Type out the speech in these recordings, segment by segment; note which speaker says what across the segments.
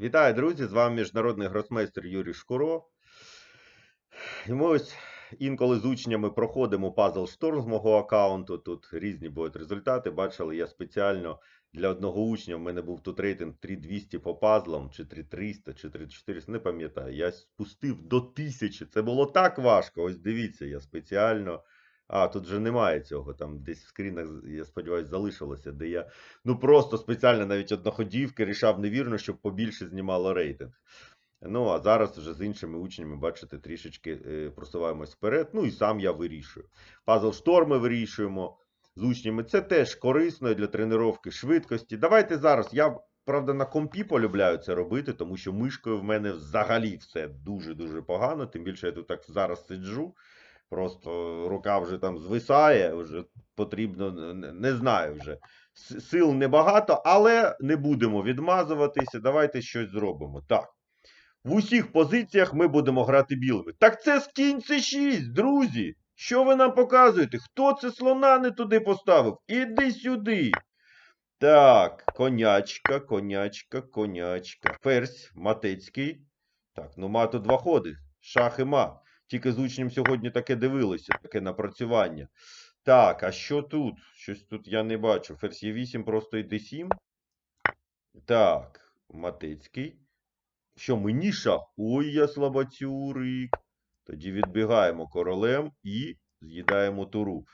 Speaker 1: Вітаю, друзі! З вами міжнародний гросмейстер Юрій Шкуро. І ми ось інколи з учнями проходимо пазл шторм з мого аккаунту. Тут різні будуть результати. Бачили, я спеціально для одного учня. В мене був тут рейтинг 3200 по пазлам, чи 3300, чи 3400, не пам'ятаю. Я спустив до 1000. Це було так важко. Ось дивіться, я спеціально. А, тут вже немає цього. Там десь в скрінах, я сподіваюся, залишилося, де я ну просто спеціально навіть одноходівки рішав невірно, щоб побільше знімало рейтинг. Ну, а зараз вже з іншими учнями, бачите, трішечки е, просуваємось вперед. Ну і сам я вирішую. Пазл шторми вирішуємо з учнями. Це теж корисно для тренування швидкості. Давайте зараз. Я, правда, на компі полюбляю це робити, тому що мишкою в мене взагалі все дуже-дуже погано. Тим більше я тут так зараз сиджу. Просто рука вже там звисає, вже потрібно, не- знаю вже. Сил небагато, але не будемо відмазуватися. Давайте щось зробимо. Так. В усіх позиціях ми будемо грати білими. Так це з кінь С6, друзі. Що ви нам показуєте? Хто це слона не туди поставив? Іди сюди. Так, конячка, конячка, конячка. Ферзь, матецький. Так, ну ма тут два ходи. Шах і ма. Тільки з учнем сьогодні таке дивилися, таке напрацювання. Так, а що тут? Щось тут я не бачу. Ферзь Е8 просто йде 7. Так, Матецький. Що, мені шах? Ой, я слабацюрик. Тоді відбігаємо королем і з'їдаємо туру.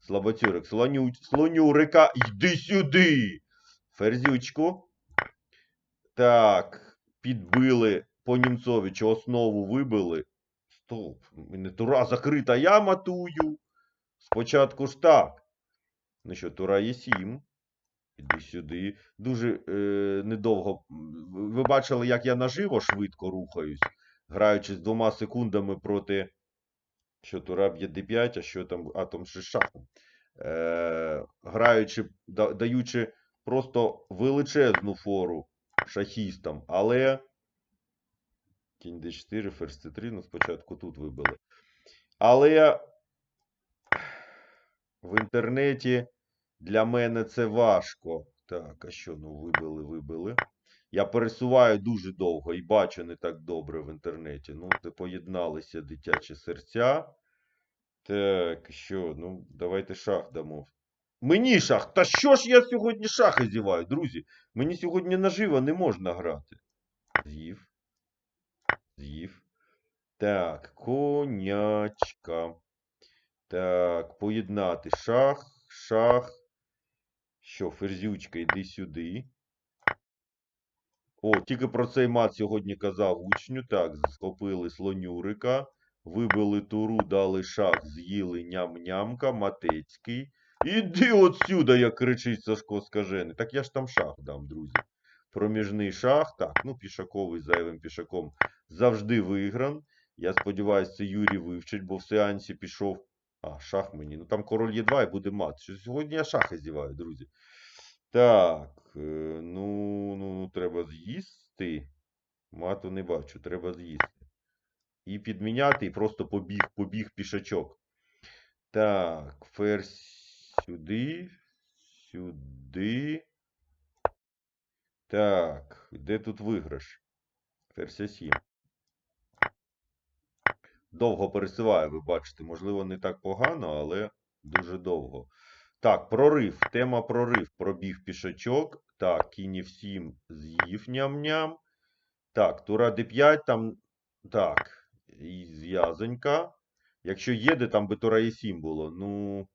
Speaker 1: Слабацюрик, слоню, слонюрика, йди сюди. Ферзючку. Так, підбили по Німцовичу, основу вибили. Стоп, мене тура закрита, я матую. Спочатку ж так. Ну що, тура є 7. Іди сюди. Дуже е, недовго. Ви бачили, як я наживо швидко рухаюсь, граючи з двома секундами проти. Що тура б'є d5, а що там атом з шахом. Е, граючи, даючи просто величезну фору шахістам, але. Кінь d4, ферзь c3, ну спочатку тут вибили. Але в інтернеті для мене це важко. Так, а що? Ну, вибили, вибили. Я пересуваю дуже довго і бачу не так добре в інтернеті. Ну, де поєдналися дитячі серця. Так, що? Ну, давайте шах дамо. Мені шах! Та що ж я сьогодні шахи зіваю, друзі? Мені сьогодні наживо не можна грати. З'їв. З'їв. Так, конячка. Так, поєднати шах, шах. Що, ферзючка, йди сюди. О, тільки про цей мат сьогодні казав учню. Так, схопили слонюрика, вибили туру, дали шах, з'їли ням-нямка, матецький. Іди отсюда, як кричить Сашко скажений. Так я ж там шах дам, друзі. Проміжний шах. Так, ну пішаковий зайвим пішаком завжди вигран. Я сподіваюся, це Юрій вивчить, бо в сеансі пішов. А, шах мені. Ну там король є 2 і буде мат. Що сьогодні я шахи зіваю, друзі. Так, е, ну, ну, треба з'їсти. Мату не бачу, треба з'їсти. І підміняти, і просто побіг, побіг пішачок. Так, ферзь сюди, сюди. Так, де тут виграш? Ферзь 7. Довго пересуваю, ви бачите. Можливо, не так погано, але дуже довго. Так, прорив. Тема прорив. Пробіг пішачок. Так, кінь 7 з'їв ням-ням. Так, тура d5, там. Так, і зв'язонька. Якщо є, де там би тура e 7 було. Ну,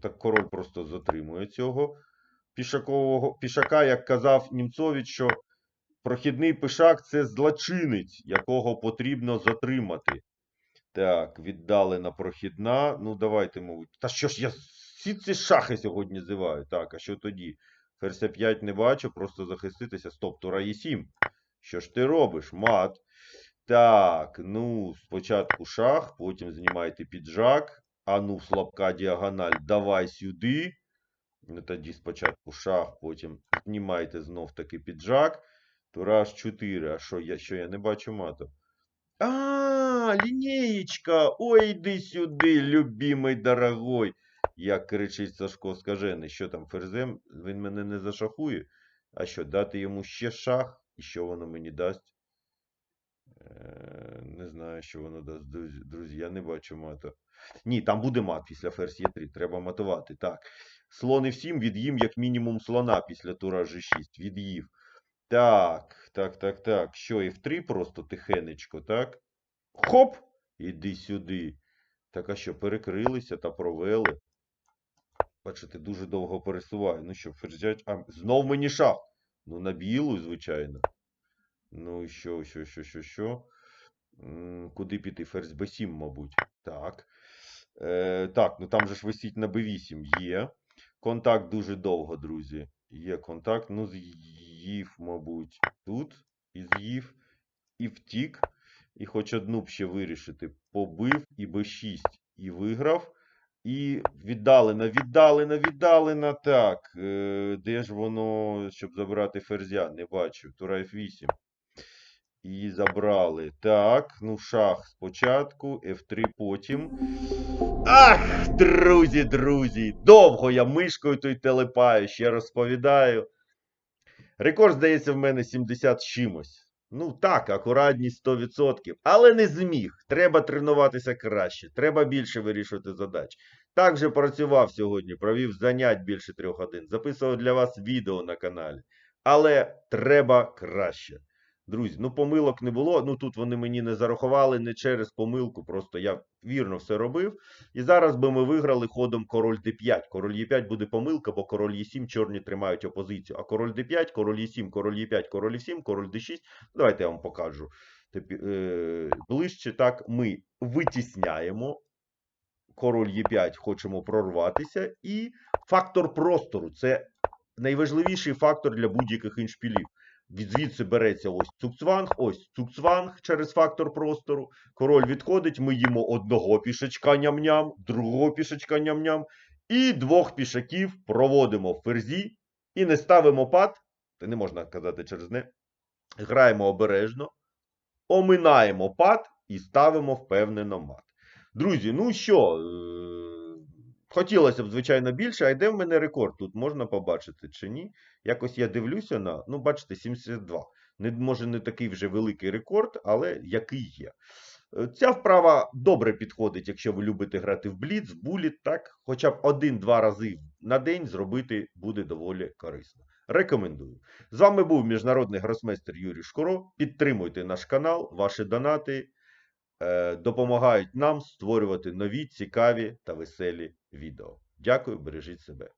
Speaker 1: так король просто затримує цього. Пішакового, пішака, як казав Німцович, що прохідний пішак це злочинець, якого потрібно затримати. Так, віддалена прохідна. Ну, давайте, мабуть. Та що ж я всі ці шахи сьогодні зиваю. Так, а що тоді? Ферзь 5 не бачу, просто захиститися. Стоп, тура є 7. Що ж ти робиш? Мат. Так, ну, спочатку шах, потім знімайте піджак. А ну, слабка діагональ, давай сюди. Тоді спочатку шах, потім знімайте знов таки піджак. Тура ж 4. А що я, що я не бачу мату? А, лінеєчка. Ой, іди сюди, любимий дорогой. Як кричить Сашко скажений. Що там, ферзем? Він мене не зашахує. А що, дати йому ще шах? І що воно мені дасть? Е, Не знаю, що воно дасть, друзі. Я не бачу мата. Ні, там буде мат після ферзь Е3. Треба матувати. Так. Слон F7 від'їм як мінімум слона після тура G6. Від'їв. Так, так, так, так. Що, F3 просто тихенечко, так? Хоп! Іди сюди. Так, а що, перекрилися та провели. Бачите, дуже довго пересуваю. Ну що, ферзять. А, знов мені шах. Ну, на білу, звичайно. Ну, і що, що, що, що, що? Куди піти? Ферзь b7, мабуть. Так. Е, так, ну там же ж висить на b8. Є. Контакт дуже довго, друзі. Є контакт. Ну, з'їв, мабуть, тут. І з'їв. І втік. І хоч одну б ще вирішити. Побив і b6. І виграв. І віддалена, віддалена, віддалена. Так. Е, де ж воно, щоб забрати ферзя? Не бачив. Тура F8. І забрали. Так, ну шах спочатку, F3 потім. Ах, друзі, друзі! Довго я мишкою той телепаю, ще розповідаю. Рекорд, здається, в мене 70 з чимось. Ну так, акуратність 100%. Але не зміг. Треба тренуватися краще. Треба більше вирішувати задач. Так же працював сьогодні, провів занять більше трьох годин. Записував для вас відео на каналі. Але треба краще. Друзі, ну помилок не було. Ну тут вони мені не зарахували не через помилку. Просто я вірно все робив. І зараз би ми виграли ходом король d5. Король e5 буде помилка, бо король e7 чорні тримають опозицію. А король d5, король e7, король e5, король e7, король d6. Давайте я вам покажу. Тепі- е, Ближче так ми витісняємо. Король e5 хочемо прорватися. І фактор простору це найважливіший фактор для будь-яких іншпілів. Від звідси береться ось цукцванг, ось цукцванг через фактор простору. Король відходить, ми їмо одного пішачка ням-ням, другого пішачка ням-ням. І двох пішаків проводимо в ферзі і не ставимо пад. Це не можна казати через не. Граємо обережно, оминаємо пад і ставимо впевнено мат. Друзі, ну що, е, хотілося б, звичайно, більше, а йде в мене рекорд. Тут можна побачити чи ні. Якось я дивлюся на, ну, бачите, 72. Не, може, не такий вже великий рекорд, але який є. Е, Ця вправа добре підходить, якщо ви любите грати в бліц, буліт, так? Хоча б один-два рази на день зробити буде доволі корисно. Рекомендую. З вами був міжнародний гросмейстер Юрій Шкуро. Підтримуйте наш канал, ваші донати допомагають нам створювати нові, цікаві та веселі відео. Дякую, бережіть себе.